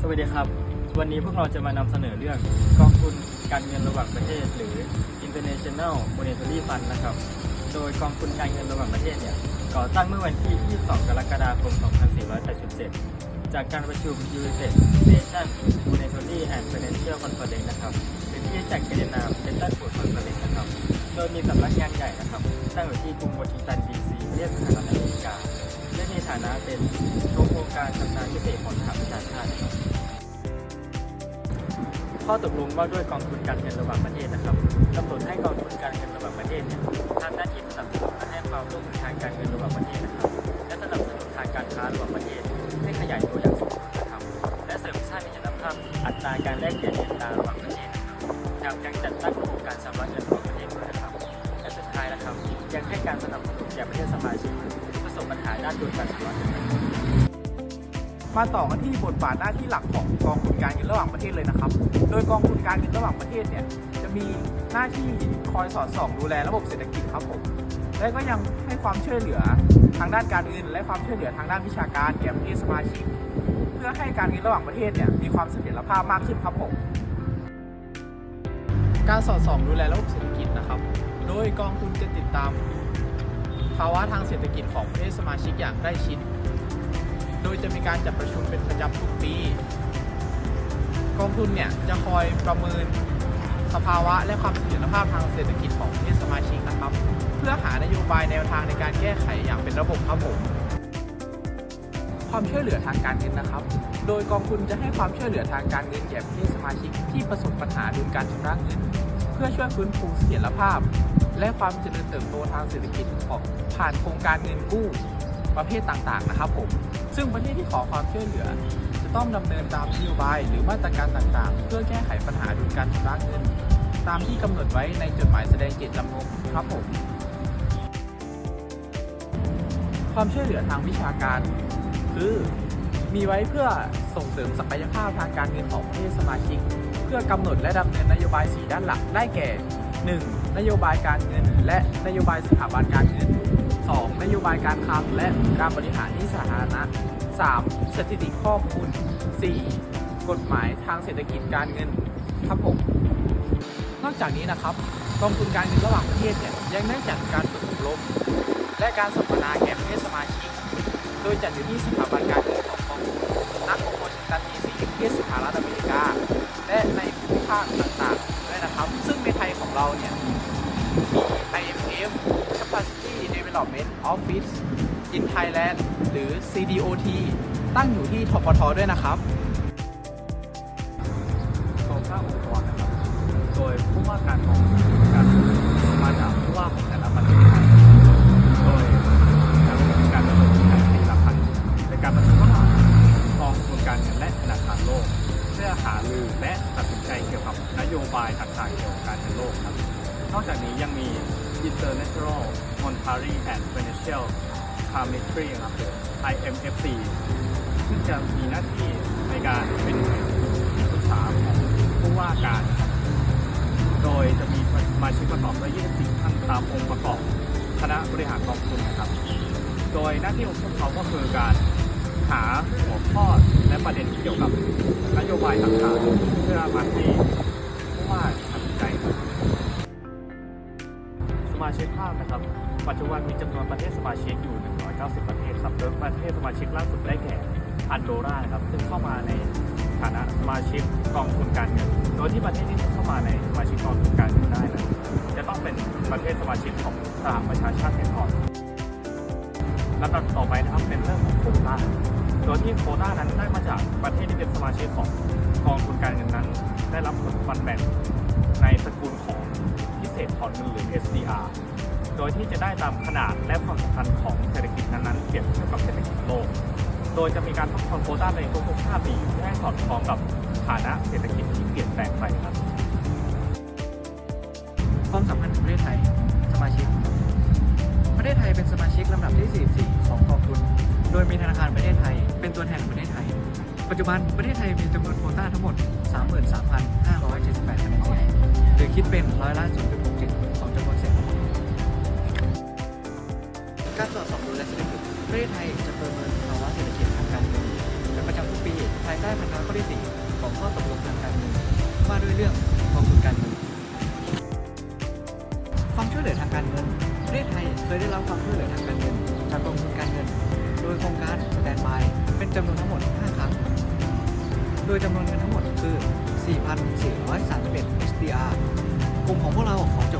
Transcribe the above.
สวัสดีครับ วันนี้พวกเราจะมานำเสนอเรื่องกองทุนการเงินระหว่างประเทศ หรือ International Monetary Fund นะครับ โดยกองทุนการเงินระหว่างประเทศเนี่ยก่อตั้งเมื่อวันที่ 22 กรกฎาคม 2487 จากการประชุม United Nations Monetary and Financial Conference นะครับหรือที่เรียกจากกันในนาม Bretton Woods Conference นะครับ โดยมีสำนักงานใหญ่นะครับตั้งอยู่ที่กรุงวอชิงตันดีซีประเทศสหรัฐอเมริกาและในฐานะเป็นโครงการชำนาญพิเศษของ ข้อตกลงว่าด้วยกองทุนการเงินระหว่างประเทศนะครับกำหนดให้กองทุนการเงินระหว่างประเทศเนี่ยทำหน้าที่สนับสนุนและให้ความร่วมมือทางการเงินระหว่างประเทศนะครับและสนับสนุนทางการค้าระหว่างประเทศให้ขยายตัวอย่างสมบูรณ์นะครับและเสริมสร้างอิสรภาพอัตราการแลกเปลี่ยนเงินตราระหว่างประเทศนะครับยังจัดตั้งโครงการชำระเงินระหว่างประเทศด้วยนะครับและสุดท้ายนะครับยังให้การสนับสนุนแก่ประเทศสมาชิกที่ประสบปัญหาด้านดุลการชำระเงินนะครับ มาต่อกันที่บทบาทหน้าที่หลักของกองทุนการเงินระหว่างประเทศเลยนะครับ โดยกองทุนการเงินระหว่างประเทศเนี่ยจะมีหน้าที่คอยสอดส่องดูแลระบบเศรษฐกิจครับผมและก็ยังให้ความช่วยเหลือทางด้านการเงิน และความช่วยเหลือทางด้านวิชาการแก่ประเทศสมาชิก เพื่อให้การเงินระหว่างประเทศเนี่ยมีความเสถียรภาพมากขึ้นครับผมการสอดส่องดูแลระบบเศรษฐกิจนะครับ โดยกองทุนจะติดตาม ภาวะทางเศรษฐกิจของประเทศสมาชิกอย่างใกล้ชิด ดยจะมีการจัดประชุมเป็นประจำทุกปี กองทุนเนี่ยจะคอยประเมินสภาวะและความเสถียรภาพทางเศรษฐกิจของประเทศสมาชิกนะครับ เพื่อหานโยบายแนวทางในการแก้ไขอย่างเป็นระบบครับผมความช่วยเหลือทางการเงินนะครับ โดยกองทุนจะให้ความช่วยเหลือทางการเงินแก่ประเทศสมาชิกที่ประสบปัญหาดุลการชำระเงิน เพื่อช่วยฟื้นฟูเสถียรภาพ และความเจริญเติบโตทางเศรษฐกิจของผ่านโครงการเงินกู้ ประเภทต่างๆนะครับผม ซึ่งประเทศที่ขอความช่วยเหลือ จะต้องดำเนินตามนโยบายหรือมาตรการต่างๆ เพื่อแก้ไขปัญหาดุลการชำระเงิน ตามที่กำหนดไว้ในจดหมายแสดงเจตจำนงครับผม ความช่วยเหลือทางวิชาการ คือมีไว้เพื่อส่งเสริมศักยภาพทางการเงินของประเทศสมาชิก เพื่อกำหนดและดำเนินนโยบาย 4 ด้านหลักได้แก่ 1. นโยบายการเงิน และนโยบายสถาบันการเงิน 2. นโยบายการคลังและการบริหารที่สาธารณะ 3. สถิติข้อมูล 4. กฎหมายทางเศรษฐกิจการเงินครับผมนอกจากนี้นะครับกองทุนการเงินระหว่างประเทศเนี่ยยังได้จัดการฝึกอบรมและการสัมมนาแก่ประเทศสมาชิก โดยจัดอยู่ที่สถาบันการเงินของ Development Office in Thailand หรือ CDOT ตั้งอยู่ที่ทปทด้วยนะครับโครงสร้างองค์กรนะครับ โดยผู้ว่าการกองทุนการมาจากผู้ว่าของแต่ละประเทศโดยการประชุมการปีละครั้งเป็นการประชุมระหว่างกองทุนการเงินและธนาคารโลก เพื่อหารือและตัดสินใจเกี่ยวกับนโยบายต่างๆเกี่ยวกับการเงินโลกครับ นอกจากนี้ยังมี International Monetary and Financial Committee นะครับหรือ IMFC ซึ่งจะมีหน้าที่ในการเป็นที่ปรึกษาของผู้ว่าการ โดยจะมีมาชิกประกอบด้วย24ท่านตามองค์ประกอบคณะบริหารกองทุนนะครับ โดยหน้าที่ของพวกเขาก็คือการหาหัวข้อและประเด็นเกี่ยวกับนโยบายต่างๆเพื่อมาให้ผู้ว่าตัดสินใจครับ มาชิกภาพนะครับ ปัจจุบันมีจำนวนประเทศสมาชิกอยู่ 190 ประเทศครับโดยประเทศสมาชิกล่าสุดได้แก่อันโดรานะครับซึ่งเข้ามาในฐานะสมาชิกกองทุนการเงินโดยที่ประเทศที่เข้ามาในสมาชิกกองทุนการเงินได้นั้นจะต้องเป็นประเทศสมาชิกของสหประชาชาติเสียก่อนลำดับต่อไปนะครับเป็นเรื่องของโคต้าโดยที่โคต้านั้นได้มาจากประเทศที่เป็นสมาชิกของกองทุนการเงินนั้น ได้รับผลฟันแบ่งในสกุลของ พิเศษถอนเงินหรือ SDR โดยที่จะได้ตามขนาดและความสำคัญของเศรษฐกิจนั้นๆเปรียบเทียบกับเศรษฐกิจโลก โดยจะมีการทบทวนโควต้าในทุกๆ5ปีเพื่อให้สอดคล้องกับฐานะเศรษฐกิจที่เปลี่ยนแปลงไปครับ ความสัมพันธ์ของประเทศไทย สมาชิก ประเทศไทยเป็นสมาชิกลำดับที่ 44 ของกองทุน โดยมีธนาคารประเทศไทย เป็นตัวแทนของประเทศไทย ปัจจุบันประเทศไทยมีจำนวนโควต้าทั้งหมด 33,578คะแนนเสียงหรือคิดเป็นร้อยละ0.6 ประเทศไทยจะประเมินภาวะเศรษฐกิจทางการเงินเป็นประจำทุกปีภายใต้พันธะข้อที่สี่ของข้อตกลงทางการเงินว่าด้วยเรื่องกองทุนการเงินความช่วยเหลือทางการเงินประเทศไทยเคยได้รับความช่วยเหลือทางการเงิน จากกองทุนการเงิน โดยโครงการสแตนบายเป็นจำนวนทั้งหมด 5 ครั้ง โดยจำนวนเงินทั้งหมดคือ 4,431 SDR กลุ่มของพวกเราของจ